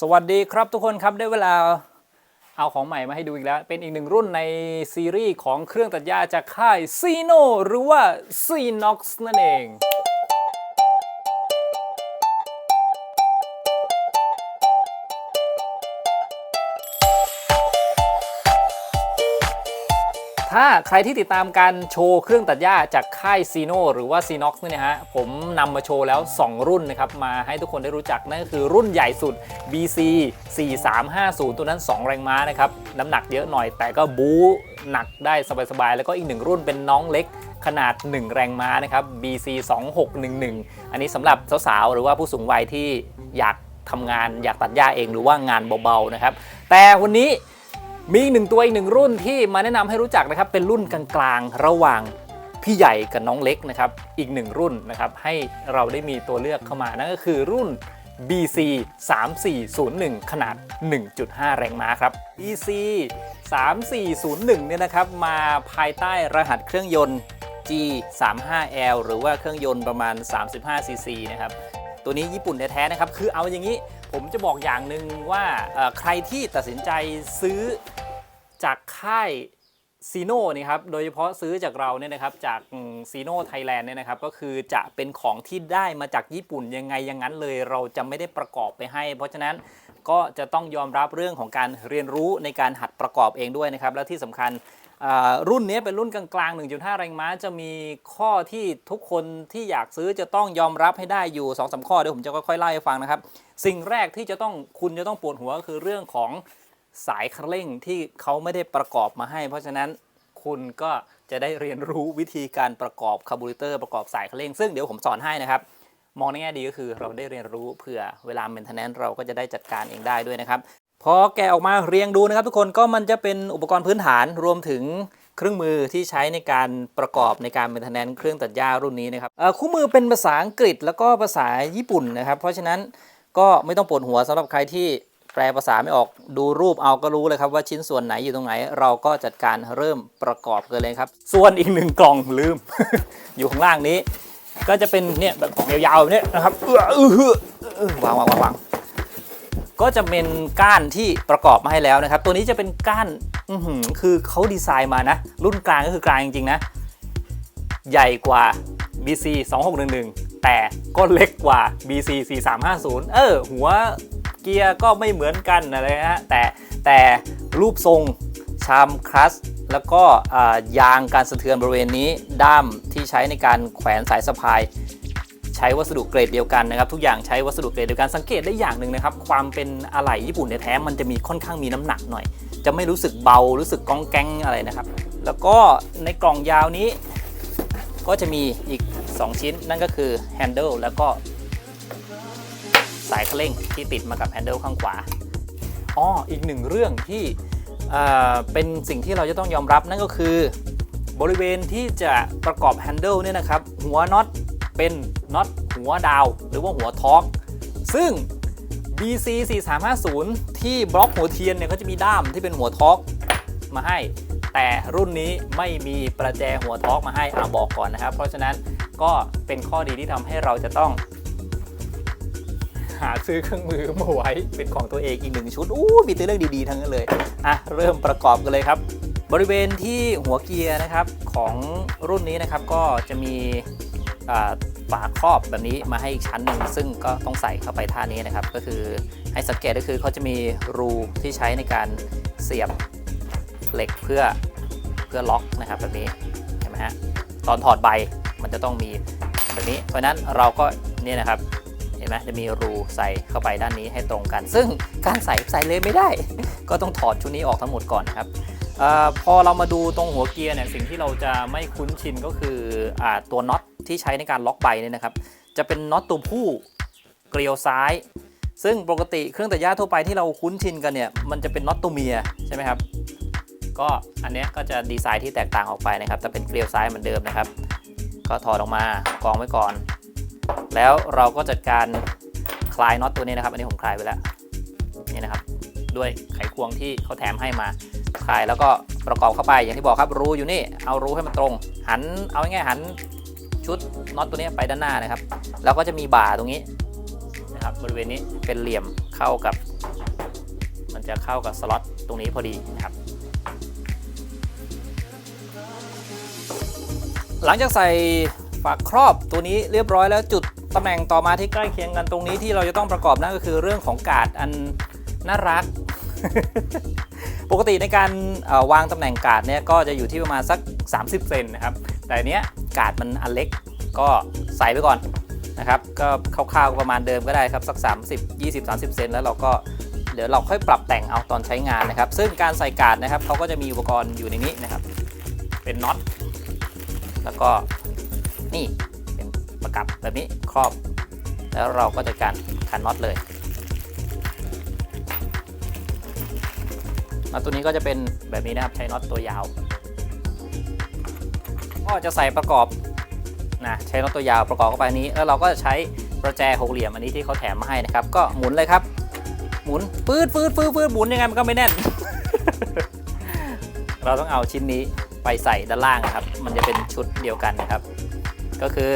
สวัสดีครับทุกคนครับได้เวลาเอาของใหม่มาให้ดูอีกแล้ว เป็นอีกหนึ่งรุ่นในซีรีส์ของเครื่องตัดหญ้าจากค่ายซีโนหรือว่าซีน็อกซ์นั่นเอง ถ้าใครที่ติดตามการโชว์เครื่องตัดหญ้าจากค่าย c e n o หรือว่า c n o x เนี่ยนะฮะ ผมนำมาโชว์แล้ว 2 รุ่นนะครับ มาให้ทุกคนได้รู้จัก นั่นก็คือรุ่นใหญ่สุด BC 4350 ตัวนั้น 2 แรงม้านะครับ น้ำหนักเยอะหน่อย แต่ก็บู๊หนักได้สบายๆ แล้วก็อีกหนึ่งรุ่นเป็นน้องเล็กขนาด 1 แรงม้านะครับ BC 2611 อันนี้สำหรับสาวๆ หรือว่าผู้สูงวัยที่อยากทำงานอยากตัดหญ้าเองหรือว่างานเบาๆนะครับ แต่วันนี้ มีอีกหนึ่งตัวอีกหนึ่งรุ่นที่มาแนะนำให้รู้จักนะครับ เป็นรุ่นกลางๆ ระหว่างพี่ใหญ่กับน้องเล็กนะครับ อีกหนึ่งรุ่นนะครับ ให้เราได้มีตัวเลือกเข้ามา นั่นก็คือรุ่น BC 3401 ขนาด 1.5 แรงม้าครับ BC 3401 เนี่ยนะครับ มาภายใต้รหัสเครื่องยนต์ G35L หรือว่าเครื่องยนต์ประมาณ 35cc นะครับ ตัวนี้ญี่ปุ่นแท้ๆนะครับ คือเอาอย่างนี้ ผมจะบอกอย่างหนึ่งว่าใครที่ตัดสินใจซื้อจากค่ายซีโน่นี่ครับ โดยเฉพาะซื้อจากเราเนี่ยนะครับ จากซีโน่ไทยแลนด์เนี่ยนะครับ ก็คือจะเป็นของที่ได้มาจากญี่ปุ่นยังไงอย่างนั้นเลย เราจะไม่ได้ประกอบไปให้ เพราะฉะนั้นก็จะต้องยอมรับเรื่องของการเรียนรู้ในการหัดประกอบเองด้วยนะครับ และที่สำคัญรุ่นนี้เป็นรุ่นกลางๆ 1.5 แรงม้าจะมีข้อที่ทุกคนที่อยากซื้อจะต้องยอมรับให้ได้อยู่2อสข้อเดี๋ยวผมจะค่อยๆไล่ให้ฟังนะครับ สิ่งแรกที่จะต้องคุณจะต้องปวดหัวก็คือเรื่องของสายคันเร่งที่เขาไม่ได้ประกอบมาให้ เพราะฉะนั้นคุณก็จะได้เรียนรู้วิธีการประกอบคาร์บูเรเตอร์ประกอบสายคันเร่ง ซึ่งเดี๋ยวผมสอนให้นะครับ มองในแง่ดีก็คือเราได้เรียนรู้เผื่อเวลาเมนเทนแนนเราก็จะได้จัดการเองได้ด้วยนะครับพอแกะออกมาเรียงดูนะครับ ทุกคนก็มันจะเป็นอุปกรณ์พื้นฐานรวมถึงเครื่องมือที่ใช้ในการประกอบในการเมนเทนแนนเครื่องตัดหญ้ารุ่นนี้นะครับคู่มือเป็นภาษาอังกฤษแล้วก็ภาษาญี่ปุ่นนะครับ เพราะฉะนั้น ก็ไม่ต้องปวดหัวสำหรับใครที่แปลภาษาไม่ออกดูรูปเอาก็รู้เลยครับว่าชิ้นส่วนไหนอยู่ตรงไหน เราก็จัดการเริ่มประกอบกันเลยครับ ส่วนอีกหนึ่งกล่องลืม อยู่ข้างล่างนี้ ก็จะเป็นเนี่ยแบบกล่องยาวๆแบบนี้นะครับเอออื้ออเออวางวางวางวางก็จะเป็นก้านที่ประกอบมาให้แล้วนะครับ ตัวนี้จะเป็นก้านคือเขาดีไซน์มานะ รุ่นกลางก็คือกลางจริงๆนะ ใหญ่กว่า BC 2611 แต่ก็เล็กกว่า BC 4350 เออ หัวเกียร์ก็ไม่เหมือนกันอะไรนะฮะ แต่แต่รูปทรงชามคลัสแล้วก็ยางการสะเทือนบริเวณนี้ ด้ามที่ใช้ในการแขวนสายสะพาย ใช้วัสดุเกรดเดียวกันนะครับ ทุกอย่างใช้วัสดุเกรดเดียวกันสังเกตได้อย่างหนึ่งนะครับ ความเป็นอะไหล่ญี่ปุ่นแท้มันจะมีค่อนข้างมีน้ำหนักหน่อย จะไม่รู้สึกเบารู้สึกก้องแก้งอะไรนะครับ แล้วก็ในกล่องยาวนี้ ก็จะมีอีก 2 ชิ้นนั่นก็คือแฮนเดิลแล้วก็สายเคร่งที่ติดมากับแฮนเดิลข้างขวาอ๋ออีกหนึ่งเรื่องที่เป็นสิ่งที่เราจะต้องยอมรับนั่นก็คือบริเวณที่จะประกอบแฮนเดิลเนี่ยนะครับ หัวน็อตเป็นน็อตหัวดาว หรือว่าหัวท็อกซึ่ง BC 4350ที่บล็อกหัวเทียนเนี่ยก็จะมีด้ามที่เป็นหัวท็อกมาให้ แต่รุ่นนี้ไม่มีประแจหัวท็อกมาให้อาบอกก่อนนะครับ เพราะฉะนั้นก็เป็นข้อดีที่ทำให้เราจะต้อง หาซื้อเครื่องมือมาไว้เป็นของตัวเองอีกหนึ่งชุดอู้มีแต่เรื่องดีๆทั้งนั้นเลยอะเริ่มประกอบกันเลยครับ บริเวณที่หัวเกียร์นะครับของรุ่นนี้นะครับก็จะมีฝาครอบแบบนี้มาให้อีกชั้นหนึ่งซึ่งก็ต้องใส่เข้าไปท่านี้นะครับ ก็คือให้สังเกตก็คือเขาจะมีรูที่ใช้ในการเสียบ เหล็กเพื่อเพื่อล็อกนะครับแบบนี้เห็นไหมฮะตอนถอดใบมันจะต้องมีแบบนี้ เพราะนั้นเราก็เนี่ยนะครับเห็นไหมจะมีรูใส่เข้าไปด้านนี้ให้ตรงกัน ซึ่งการใส่ใส่เลยไม่ได้ ก็ต้องถอดชุดนี้ออกทั้งหมดก่อนนครับออพอเรามาดูตรงหัวเกียร์เนี่ยสิ่งที่เราจะไม่คุ้นชินก็คืออตัวน็อตที่ใช้ในการล็อกใบเนี่ยนะครับ จะเป็นน็อตตัวผู้เกลียวซ้าย ซึ่งปกติเครื่องตัดหญ้าทั่วไปที่เราคุ้นชินกันเนี่ยมันจะเป็นน็อตตัวเมียใช่ไหมครับ ก็อันนี้ก็จะดีไซน์ที่แตกต่างออกไปนะครับแต่เป็นเกลียวซ้ายเหมือนเดิมนะครับ ก็ถอดออกมากองไว้ก่อน แล้วเราก็จัดการคลายน็อตตัวนี้นะครับ อันนี้ผมคลายไปแล้วนี่นะครับ ด้วยไขควงที่เขาแถมให้มาคลายแล้วก็ประกอบเข้าไปอย่างที่บอกครับรูอยู่นี่เอารูให้มันตรง หันเอาง่ายๆหันชุดน็อตตัวนี้ไปด้านหน้านะครับ แล้วก็จะมีบ่าตรงนี้นะครับบริเวณนี้เป็นเหลี่ยมเข้ากับ มันจะเข้ากับสล็อตตรงนี้พอดีนะครับ หลังจากใส่ฝากครอบตัวนี้เรียบร้อยแล้วจุดตำแหน่งต่อมาที่ใกล้เคียงกันตรงนี้ที่เราจะต้องประกอบนั่นก็คือเรื่องของกาดอันน่ารัก ปกติในการวางตำแหน่งกาดเนี่ยก็จะอยู่ที่ประมาณสัก 30 เซนนะครับ แต่เนี้ยกาดมันอันเล็กก็ใส่ไปก่อนนะครับ ก็คร่าวๆประมาณเดิมก็ได้ครับสัก 30 20 30 เซนแล้วเราก็เดี๋ยวเราค่อยปรับแต่งเอาตอนใช้งานนะครับ ซึ่งการใส่กาดนะครับเขาก็จะมีอุปกรณ์อยู่ในนี้นะครับ เป็นน็อต แล้วก็นี่เป็นประกับแบบนี้ครอบ แล้วเราก็จะการขันน็อตเลยน็อตตัวนี้ก็จะเป็นแบบนี้นะครับใช้น็อตตัวยาว ก็จะใส่ประกอบนะใช้น็อตตัวยาวประกอบเข้าไปนี้ แล้วเราก็จะใช้ประแจหกเหลี่ยมอันนี้ที่เขาแถมมาให้นะครับ ก็หมุนเลยครับ หมุนปืดปืดปืดปืดหมุนยังไงมันก็ไม่แน่น เราต้องเอาชิ้นนี้ ไปใส่ด้านล่างครับ มันจะเป็นชุดเดียวกันนะครับ ก็คือ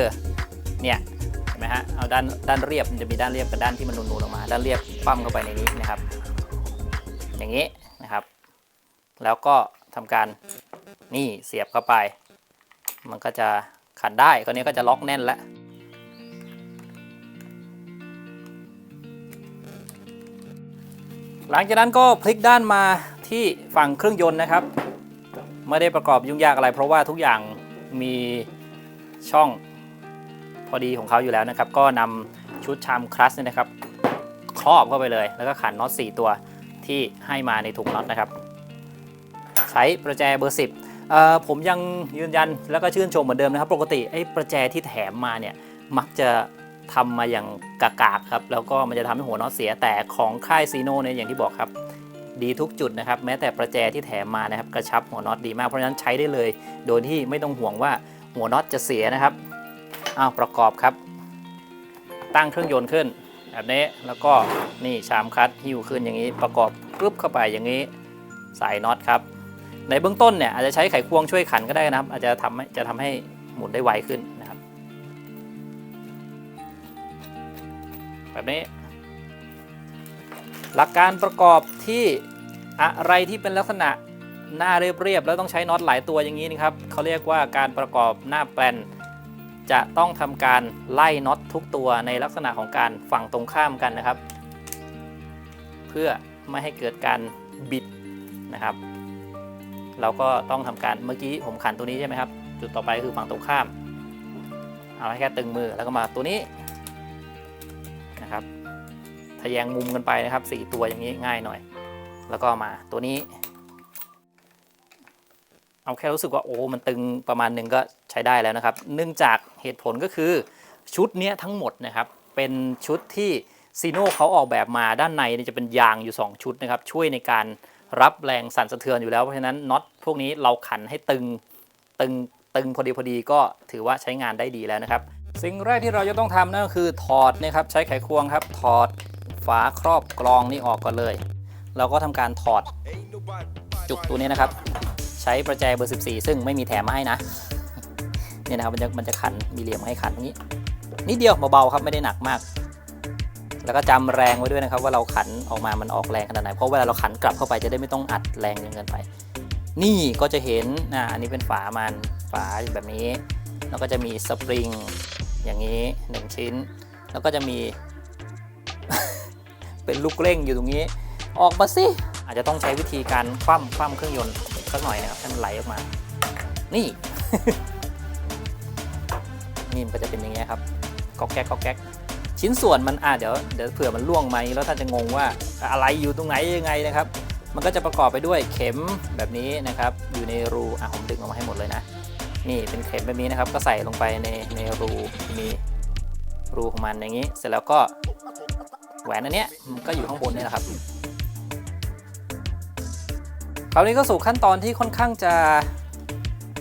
เนี่ยเห็นไหมฮะเอาด้านด้านเรียบมันจะมีด้านเรียบกับด้านที่มันนูนๆออกมา ด้านเรียบปั้มเข้าไปในนี้นะครับ อย่างนี้นะครับ แล้วก็ทำการนี่เสียบเข้าไป มันก็จะขันได้คราวนี้ก็จะล็อกแน่นแล้วหลังจากนั้นก็พลิกด้านมาที่ฝั่งเครื่องยนต์นะครับ ไม่ได้ประกอบยุ่งยากอะไร เพราะว่าทุกอย่างมีช่องพอดีของเขาอยู่แล้วนะครับ ก็นำชุดชามคลัสเนี่ยนะครับ ครอบเข้าไปเลย แล้วก็ขันน็อต4ตัวที่ให้มาในถุงน็อตนะครับ ใช้ประแจเบอร์ 10เอ่อผมยังยืนยันแล้วก็ชื่นชมเหมือนเดิมนะครับ ปกติไอ้ประแจที่แถมมาเนี่ยมักจะทำมาอย่างกากๆครับ แล้วก็มันจะทำให้หัวน็อตเสียแต่ของค่ายซีโน่เนี่ยอย่างที่บอกครับ ดีทุกจุดนะครับ แม้แต่ประแจที่แถมมานะครับกระชับหัวน็อตดีมากเพราะฉะนั้นใช้ได้เลย โดยที่ไม่ต้องห่วงว่าหัวน็อตจะเสียนะครับอ้าวประกอบครับ ตั้งเครื่องยนต์ขึ้นแบบนี้แล้วก็นี่ชามคัดหิ้วขึ้นอย่างนี้ ประกอบปึ๊บเข้าไปอย่างนี้ใส่น็อตครับ ในเบื้องต้นเนี่ยอาจจะใช้ไขควงช่วยขันก็ได้นะครับ อาจจะทำให้จะทำให้หมุนได้ไวขึ้นนะครับ แบบนี้ หลักการประกอบที่อะไรที่เป็นลักษณะหน้าเรียบๆแล้วต้องใช้น็อตหลายตัวอย่างนี้นะครับเขาเรียกว่าการประกอบหน้าแปลนจะต้องทำการไล่น็อตทุกตัวในลักษณะของการฝั่งตรงข้ามกันนะครับ เพื่อไม่ให้เกิดการบิดนะครับ เราก็ต้องทำการเมื่อกี้ผมขันตัวนี้ใช่ไหมครับ จุดต่อไปคือฝั่งตรงข้าม เอาให้แค่ตึงมือแล้วก็มาตัวนี้ แยงมุมกันไปนะครับ 4 ตัวอย่างนี้ง่ายหน่อย แล้วก็มาตัวนี้ เอาแค่รู้สึกว่าโอ้มันตึงประมาณหนึ่งก็ใช้ได้แล้วนะครับ เนื่องจากเหตุผลก็คือชุดนี้ทั้งหมดนะครับเป็นชุดที่ซีโน่เขาออกแบบมาด้านในจะเป็นยางอยู่ 2 ชุดนะครับ ช่วยในการรับแรงสั่นสะเทือนอยู่แล้วเพราะฉะนั้นน็อตพวกนี้เราขันให้ตึงตึงตึงพอดีพอดีก็ถือว่าใช้งานได้ดีแล้วนะครับ สิ่งแรกที่เราจะต้องทำนั่นก็คือถอดนะครับใช้ไขควงครับถอด ฝาครอบกรองนี่ออกก่อนเลย เราก็ทำการถอดจุกตัวนี้นะครับ ใช้ประแจเบอร์ 14 ซึ่งไม่มีแถมมาให้นะเนี่ยนะครับมันจะมันจะขันมีเหลี่ยมให้ขันอย่างนี้นิดเดียวเบาๆครับไม่ได้หนักมาก แล้วก็จำแรงไว้ด้วยนะครับ ว่าเราขันออกมามันออกแรงขนาดไหนเพราะเวลาเราขันกลับเข้าไปจะได้ไม่ต้องอัดแรงเกินไป นี่ก็จะเห็นอ่าอันนี้เป็นฝามันฝาแบบนี้ แล้วก็จะมีสปริงอย่างนี้ 1 ชิ้น แล้วก็จะมี เป็นลูกเร่งอยู่ตรงนี้ ออกมาสิ อาจจะต้องใช้วิธีการคว่ำคว่ำเครื่องยนต์สักหน่อยนะครับให้มันไหลออกมา นี่ นี่มันก็จะเป็นอย่างเงี้ยครับก๊อกแก๊กก๊อกแก๊กชิ้นส่วนมันอะเดี๋ยวเดี๋ยวเผื่อมันล่วงไหมแล้วท่านจะงงว่าอะไรอยู่ตรงไหนยังไงนะครับ มันก็จะประกอบไปด้วยเข็มแบบนี้นะครับ อยู่ในรูอะผมดึงออกมาให้หมดเลยนะ นี่เป็นเข็มแบบนี้นะครับ ก็ใส่ลงไปในในรูมีรูของมันอย่างนี้ เสร็จแล้วก็ แหวนอันเนี้ยมันก็อยู่ข้างบนนี่แหละครับ คราวนี้ก็สู่ขั้นตอนที่ค่อนข้างจะ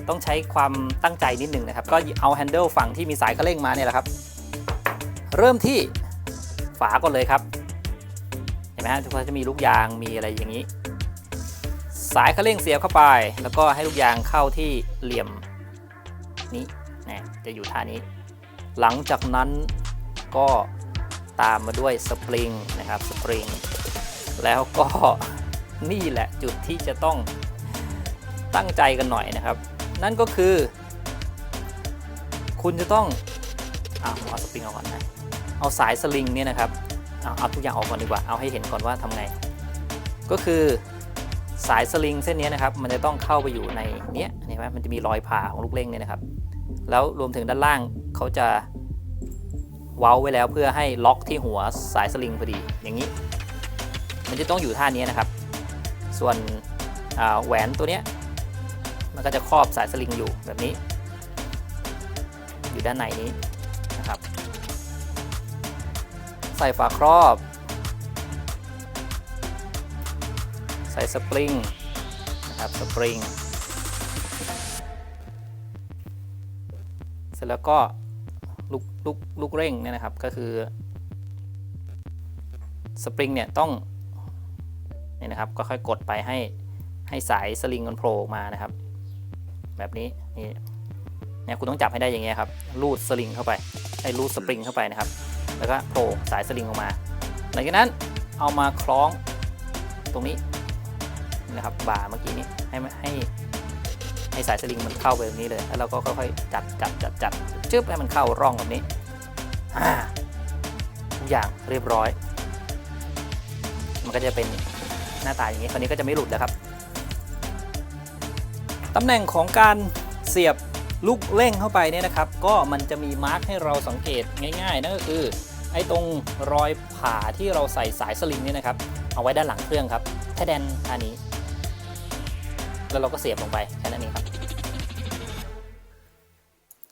ต้องใช้ความตั้งใจนิดหนึ่งนะครับ ก็เอาแฮนเดิลฝั่งที่มีสายคันเร่งมาเนี่ยแหละครับ เริ่มที่ฝาก่อนเลยครับ เห็นไหมฮะทุกคนจะมีลูกยางมีอะไรอย่างนี้ สายคันเร่งเสียบเข้าไป แล้วก็ให้ลูกยางเข้าที่เหลี่ยมนี้นะจะอยู่ท่านี้ หลังจากนั้นก็ ตามมาด้วยสปริงนะครับสปริงแล้วก็นี่แหละจุดที่จะต้องตั้งใจกันหน่อยนะครับ นั่นก็คือ คุณจะต้องเอาเอาสปริงออกก่อนนะเอาสายสลิงเนี่ยนะครับเอาเอาทุกอย่างออกก่อนดีกว่าเอาให้เห็นก่อนว่าทำไง ก็คือสายสลิงเส้นนี้นะครับ มันจะต้องเข้าไปอยู่ในเนี้ยเห็นไหมมันจะมีรอยผ่าของลูกเล่งเนี่ยนะครับ แล้วรวมถึงด้านล่างเขาจะ เว้าไว้แล้วเพื่อให้ล็อกที่หัวสายสลิงพอดีอย่างนี้ มันจะต้องอยู่ท่านี้นะครับ ส่วนแหวนตัวเนี้ยมันก็จะครอบสายสลิงอยู่แบบนี้ อยู่ด้านในนี้นะครับ ใส่ฝาครอบ ใส่สปริงนะครับสปริงเสร็จแล้วก็ ลูกลูกเร่งเนี่ยนะครับก็คือสปริงเนี่ยต้องนี่นะครับก็ค่อยกดไปให้ให้สายสลิงมันโผล่มานะครับ แบบนี้นี่เนี่ยคุณต้องจับให้ได้อย่างเงี้ยครับลูดสลิงเข้าไปให้ลูดสปริงเข้าไปนะครับ แล้วก็โผล่สายสลิงออกมาหลังจากนั้นเอามาคล้องตรงนี้นะครับบ่าเมื่อกี้นี้ให้ให้ ให้สายสลิงมันเข้าไปแบบนี้เลย แล้วเราก็ค่อยๆจัดจัดจัดจัดจึ๊บให้มันเข้าร่องแบบนี้ทุกอย่างเรียบร้อย มันก็จะเป็นหน้าตาอย่างนี้ คราวนี้ก็จะไม่หลุดแล้วครับ ตำแหน่งของการเสียบลูกเร่งเข้าไปเนี่ยนะครับ ก็มันจะมีมาร์กให้เราสังเกตง่ายๆ นั่นก็คือ ไอ้ตรงรอยผ่าที่เราใส่สายสลิงเนี่ยนะครับ เอาไว้ด้านหลังเครื่องครับแค่แดนอันนี้ แล้วเราก็เสียบลงไปแค่นั้นเองครับ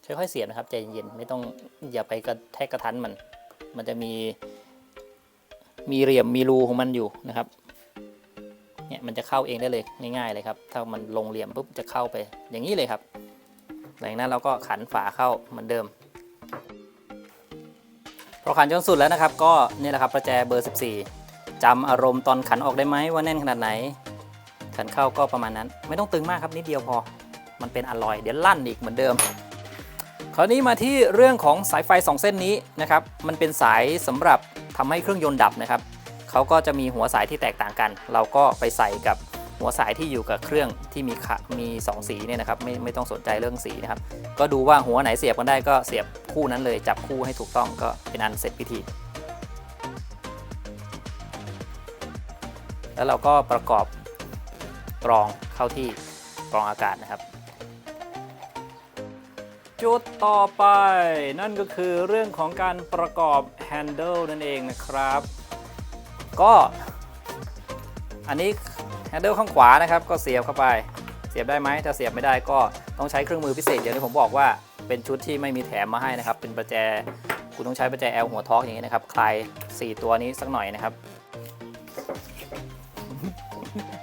ค่อยๆเสียบนะครับใจเย็นๆไม่ต้องอย่าไปกระแทกกระทันมัน มันจะมี มีเหลี่ยมมีรูของมันอยู่นะครับเนี่ยมันจะเข้าเองได้เลยง่ายๆเลยครับ ถ้ามันลงเหลี่ยมปุ๊บจะเข้าไป อย่างนี้เลยครับหลังนั้นเราก็ขันฝาเข้าเหมือนเดิมพอขันจนสุดแล้วนะครับ ก็นี่แหละครับประแจเบอร์ 14จำอารมณ์ตอนขันออกได้ไหมว่าแน่นขนาดไหน ขันเข้าก็ประมาณนั้น ไม่ต้องตึงมากครับนิดเดียวพอ มันเป็นอลลอยเดี๋ยวลั่นอีกเหมือนเดิม คราวนี้มาที่เรื่องของสายไฟ 2 เส้นนี้นะครับ มันเป็นสายสำหรับทำให้เครื่องยนต์ดับนะครับเขาก็จะมีหัวสายที่แตกต่างกัน เราก็ไปใส่กับหัวสายที่อยู่กับเครื่องที่มีขมี 2 สีเนี่ยนะครับไม่ไม่ต้องสนใจเรื่องสีนะครับ ก็ดูว่าหัวไหนเสียบกันได้ก็เสียบคู่นั้นเลยจับคู่ให้ถูกต้องก็เป็นอันเสร็จพิธี แล้วเราก็ประกอบกรองเข้าที่กรองอากาศนะครับ จุดต่อไป นั่นก็คือเรื่องของการประกอบ handle นั่นเองนะครับ ก็อันนี้ handle ข้างขวานะครับ ก็เสียบเข้าไป เสียบได้ไหมถ้าเสียบไม่ได้ก็ต้องใช้เครื่องมือพิเศษอย่างที่ผมบอกว่าเป็นชุดที่ไม่มีแถมมาให้นะครับ เป็นประแจคุณต้องใช้ประแจ L หัวท็อกอย่างนี้นะครับ คลาย 4 ตัวนี้สักหน่อยนะครับ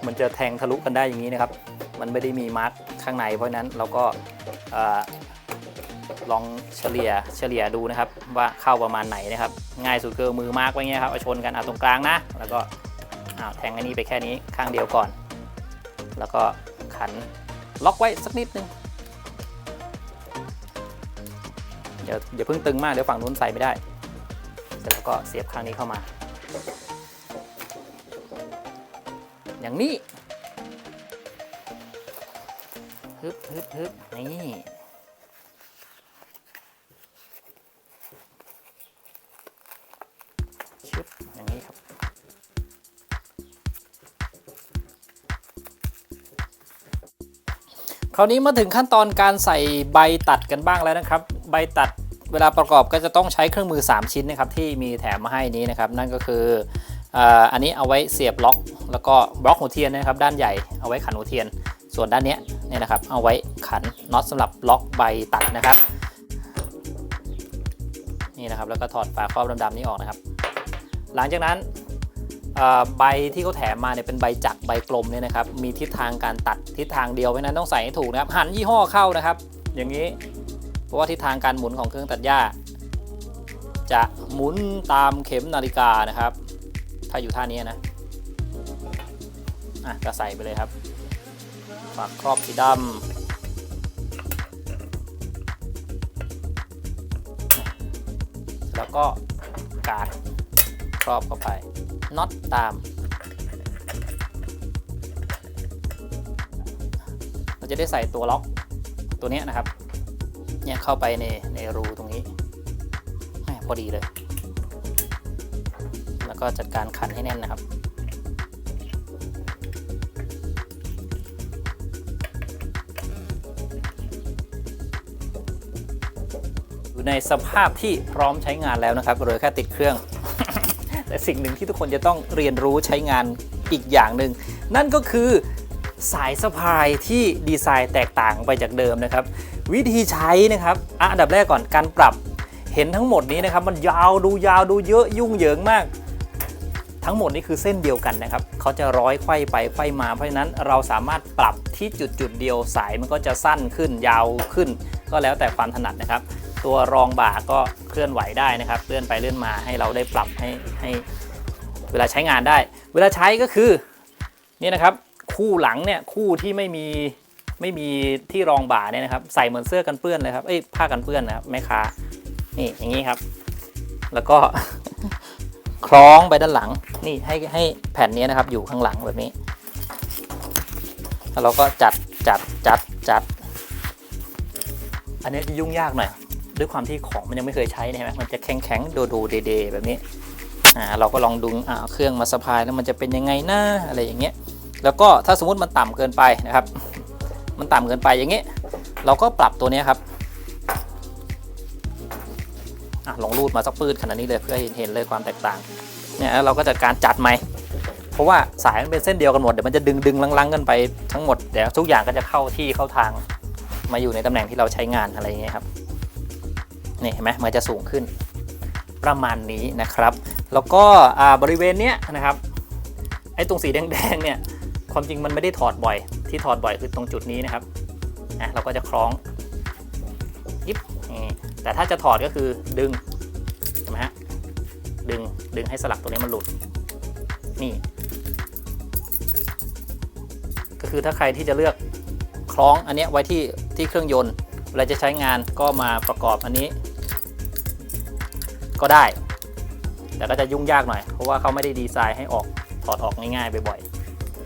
มันจะแทงทะลุกันได้อย่างนี้นะครับ มันไม่ได้มีมาร์กข้างในเพราะนั้นเราก็อ่อ ลองเฉลี่ยเฉลี่ยดูนะครับ ว่าเข้าประมาณไหนนะครับ ง่ายสุดคือมือมาร์กไว้เงี้ยครับเอาชนกันเอาตรงกลางนะ แล้วก็อ้าแทงอันนี้ไปแค่นี้ข้างเดียวก่อน แล้วก็ขันล็อกไว้สักนิดนึงเดี๋ยวเดี๋ยวเพิ่งตึงมากเดี๋ยวฝั่งนู้นใส่ไม่ได้เสร็จแล้วก็เสียบข้างนี้เข้ามา อย่างนี้ฮึบฮึบฮึบนี่ ราวนี้มาถึงขั้นตอนการใส่ใบตัดกันบ้างแล้วนะครับ ใบตัดเวลาประกอบก็จะต้องใช้เครื่องมือ 3 ชิ้นนะครับที่มีแถมมาให้นี้นะครับ นั่นก็คืออันนี้เอาไว้เสียบล็อก แล้วก็บล็อกหัวเทียนนะครับ ด้านใหญ่เอาไว้ขันหัวเทียน ส่วนด้านเนี้ยเนี่ยนะครับ เอาไว้ขันน็อตสำหรับล็อกใบตัดนะครับ นี่นะครับแล้วก็ถอดฝาครอบดำๆนี้ออกนะครับ หลังจากนั้น ใบที่เขาแถมมาเนี่ยเป็นใบจักใบกลมเนี่ยนะครับมีทิศทางการตัดทิศทางเดียวเพราะนั้นต้องใส่ให้ถูกนะครับหันยี่ห้อเข้านะครับ อย่างนี้เพราะว่าทิศทางการหมุนของเครื่องตัดหญ้า จะหมุนตามเข็มนาฬิกานะครับ ถ้าอยู่ท่านี้นะอะก็ใส่ไปเลยครับฝากครอบสีดำแล้วก็การครอบเข้าไป น็อตตามเราจะได้ใส่ตัวล็อกตัวนี้นะครับเนี่ยเข้าไปในในรูตรงนี้แม่พอดีเลย แล้วก็จัดการขันให้แน่นนะครับอยู่ในสภาพที่พร้อมใช้งานแล้วนะครับเหลือแค่ติดเครื่อง แต่สิ่งหนึ่งที่ทุกคนจะต้องเรียนรู้ใช้งานอีกอย่างหนึ่งนั่นก็คือสายสะพายที่ดีไซน์แตกต่างไปจากเดิมนะครับ วิธีใช้นะครับอะอันดับแรกก่อนการปรับเห็นทั้งหมดนี้นะครับ มันยาวดูยาวดูเยอะยุ่งเหยิงมาก ทั้งหมดนี้คือเส้นเดียวกันนะครับเขาจะร้อยไขว้ไปไขว้มา เพราะฉะนั้นเราสามารถปรับที่จุดจุดเดียวสายมันก็จะสั้นขึ้นยาวขึ้น ก็แล้วแต่ความถนัดนะครับ ตัวรองบ่าก็เคลื่อนไหวได้นะครับเลื่อนไปเลื่อนมาให้เราได้ปรับให้ให้เวลาใช้งานได้ เวลาใช้ก็คือนี่นะครับคู่หลังเนี่ยคู่ที่ไม่มีไม่มีที่รองบ่าเนี่ยนะครับใส่เหมือนเสื้อกันเปื้อนเลยครับเอ้ยผ้ากันเปื้อนนะครับแม่ค้านี่อย่างนี้ครับ แล้วก็คล้องไปด้านหลังนี่ให้ให้แผ่นนี้นะครับอยู่ข้างหลังแบบนี้แล้วเราก็จัดจัดจัดจัด อันนี้จะยุ่งยากหน่อย ด้วยความที่ของมันยังไม่เคยใช้นะเห็นไหมมันจะแข็งแข็งๆโดโดเดเดแบบนี้อ่าเราก็ลองดึงอ่าเครื่องมาสะพายแล้วมันจะเป็นยังไงนะอะไรอย่างเงี้ยแล้วก็ถ้าสมมติมันต่ำเกินไปนะครับ มันต่ำเกินไปอย่างเงี้ยเราก็ปรับตัวนี้ครับอะลองรูดมาสักปืดขนาดนี้เลยเพื่อให้เห็นเลยความแตกต่างเนี่ยเราก็จัดการจัดใหม่เพราะว่าสายมันเป็นเส้นเดียวกันหมดเดี๋ยวมันจะดึงดึงลังๆกันไปทั้งหมดเดี๋ยวทุกอย่างก็จะเข้าที่เข้าทางมาอยู่ในตำแหน่งที่เราใช้งานอะไรอย่างเงี้ยครับ นี่เห็นไหมมันจะสูงขึ้นประมาณนี้นะครับ แล้วก็บริเวณเนี้ยนะครับไอ้ตรงสีแดงๆเนี่ยความจริงมันไม่ได้ถอดบ่อย ที่ถอดบ่อยคือตรงจุดนี้นะครับอะเราก็จะคล้องยิบนี่แต่ถ้าจะถอดก็คือดึงเห็นไหมฮะดึงดึงให้สลักตัวนี้มันหลุดนี่ ก็คือถ้าใครที่จะเลือกคล้องอันเนี้ยไว้ที่ที่เครื่องยนต์เวลาจะใช้งานก็มาประกอบอันนี้ ก็ได้ แต่ก็จะยุ่งยากหน่อย เพราะว่าเขาไม่ได้ดีไซน์ให้ออกถอดออกง่ายๆบ่อย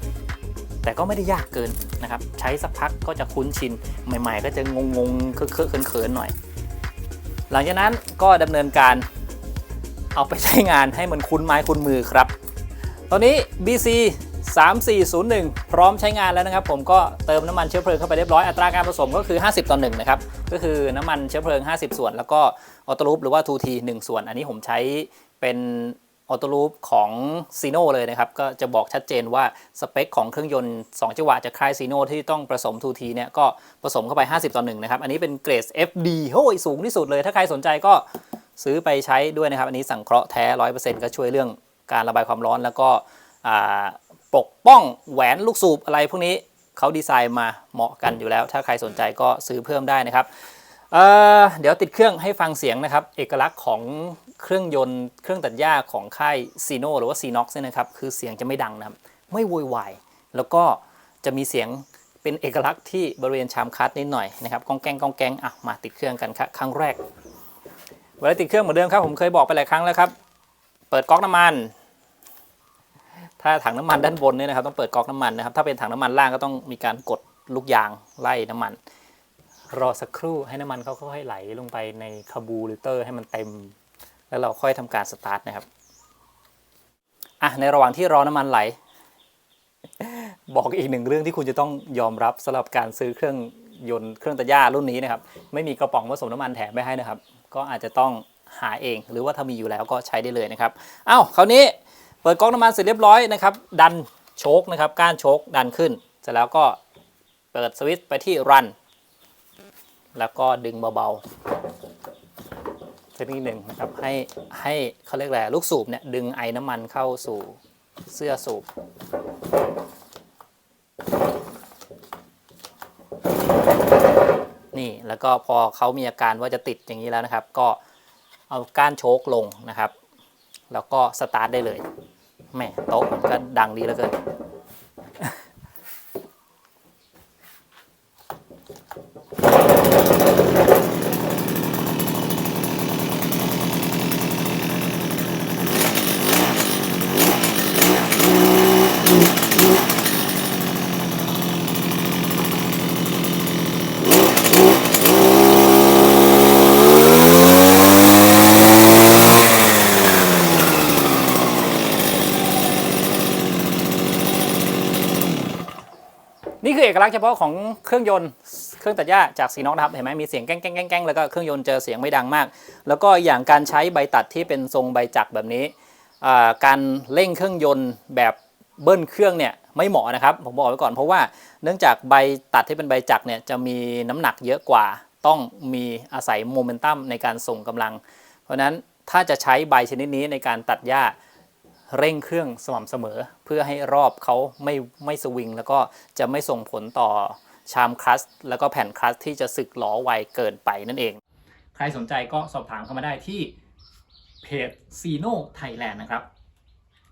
ๆแต่ก็ไม่ได้ยากเกินนะครับ ใช้สักพักก็จะคุ้นชินใหม่ ๆ ก็จะงงๆเคอะๆเขินๆหน่อย หลังจากนั้นก็ดำเนินการเอาไปใช้งานให้มันคุ้นไม้คุ้นมือครับ ตอนนี้ BC 3401 พร้อมใช้งานแล้วนะครับ ผมก็เติมน้ำมันเชื้อเพลิงเข้าไปเรียบร้อย อัตราการผสมก็คือ 50 ต่อ1นะครับ ก็คือน้ำมันเชื้อเพลิง 50 ส่วน แล้วก็ออโต้ลูปหรือว่า 2T 1 ส่วน อันนี้ผมใช้เป็นออโต้ลูปของซีโนเลยนะครับ ก็จะบอกชัดเจนว่าสเปคของเครื่องยนต์ 2 จังหวะจากค่ายซีโนที่ต้องผสม 2T เนี่ยก็ผสมเข้าไป 50 ต่อ1นะครับ อันนี้เป็นเกรด FD โอ้ยสูงที่สุดเลย ถ้าใครสนใจก็ซื้อไปใช้ด้วยนะครับ อันนี้สังเคราะห์แท้ 100%ก็ช่วยเรื่องการระบายความร้อนแล้วก็ ปกป้องแหวนลูกสูบอะไรพวกนี้เขาดีไซน์มาเหมาะกันอยู่แล้ว ถ้าใครสนใจก็ซื้อเพิ่มได้นะครับเเดี๋ยวติดเครื่องให้ฟังเสียงนะครับ เอกลักษณ์ของเครื่องยนต์เครื่องตัดหญ้าของค่ายซีโนหรือว่าซีน็อกเนี่ยนะครับ คือเสียงจะไม่ดังนะครับ ไม่โวยวาย แล้วก็จะมีเสียงเป็นเอกลักษณ์ที่บริเวณชามคัดนิดหน่อยนะครับกองแกงกองแกงอะมาติดเครื่องกันครับครั้งแรกเวลาติดเครื่องเหมือนเดิมครับผมเคยบอกไปหลายครั้งแล้วครับ เปิดก๊อกน้ำมัน ถ้าถังน้ำมันด้านบนเนี่ยนะครับต้องเปิดก๊อกน้ำมันนะครับ ถ้าเป็นถังน้ำมันล่างก็ต้องมีการกดลูกยางไล่น้ำมัน รอสักครู่ให้น้ำมันเขาค่อยๆไหลลงไปในคาบูลิเตอร์ให้มันเต็ม แล้วเราค่อยทำการสตาร์ทนะครับอะในระหว่างที่รอน้ำมันไหล บอกอีกหนึ่งเรื่องที่คุณจะต้องยอมรับสำหรับการซื้อเครื่องยนต์เครื่องตัดหญ้ารุ่นนี้นะครับ ไม่มีกระป๋องผสมน้ำมันแถมไปให้นะครับ ก็อาจจะต้องหาเอง หรือว่าถ้ามีอยู่แล้วก็ใช้ได้เลยนะครับอ้าวคราวนี้ เปิดก๊อกน้ำมันเสร็จเรียบร้อยนะครับ ดันโชคนะครับ ก้านโชคดันขึ้น เสร็จแล้วก็เปิดสวิตช์ไปที่รัน แล้วก็ดึงเบาๆเทคนิคหนึ่งนะครับ ให้ให้เขาเรียกอะไรลูกสูบเนี่ยดึงไอ้น้ำมันเข้าสู่เสื้อสูบนี่แล้วก็พอเขามีอาการว่าจะติดอย่างนี้แล้วนะครับ ก็เอาก้านโชคลงนะครับ แล้วก็สตาร์ทได้เลย แม่โต๊ะมันก็ดังดีเหลือเกิน เอกลักษณ์เฉพาะของเครื่องยนต์เครื่องตัดหญ้าจากซีน็อกนะครับเห็นไหมมีเสียงแก้งแก้งแก้งแก้งแล้วก็เครื่องยนต์เจอเสียงไม่ดังมาก แล้วก็อย่างการใช้ใบตัดที่เป็นทรงใบจักรแบบนี้การเร่งเครื่องยนต์แบบเบิ้ลเครื่องเนี่ยไม่เหมาะนะครับผมบอกไว้ก่อนเพราะว่าเนื่องจากใบตัดที่เป็นใบจักรเนี่ยจะมีน้ำหนักเยอะกว่า ต้องมีอาศัยโมเมนตัมในการส่งกำลัง เพราะฉะนั้นถ้าจะใช้ใบชนิดนี้ในการตัดหญ้า เร่งเครื่องสม่ำเสมอ เพื่อให้รอบเขาไม่ไม่สวิง แล้วก็จะไม่ส่งผลต่อชามคลัสแล้วก็แผ่นคลัสที่จะสึกหลอไวเกินไปนั่นเอง ใครสนใจก็สอบถามเข้ามาได้ที่เพจซีโน่ไทยแลนด์นะครับ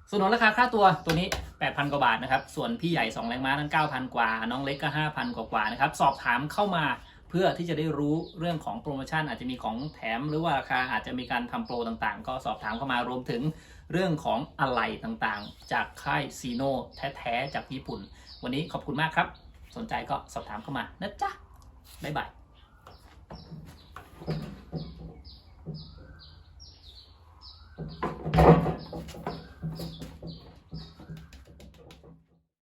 ส่วนราคาค่าตัวตัวนี้ 8,000 กว่าบาทนะครับ ส่วนพี่ใหญ่ 2 แรงม้านั้น 9,000 กว่า น้องเล็กก็ 5,000 กว่ากว่านะครับ สอบถามเข้ามาเพื่อที่จะได้รู้เรื่องของโปรโมชั่น อาจจะมีของแถมหรือว่าราคาอาจจะมีการทำโปรต่างๆ ก็สอบถามเข้ามารวมถึง เรื่องของอะไรต่างๆ จากค่ายซีโนแท้ๆ จากญี่ปุ่น วันนี้ขอบคุณมากครับ สนใจก็สอบถามเข้ามานะจ๊ะ บ๊ายบาย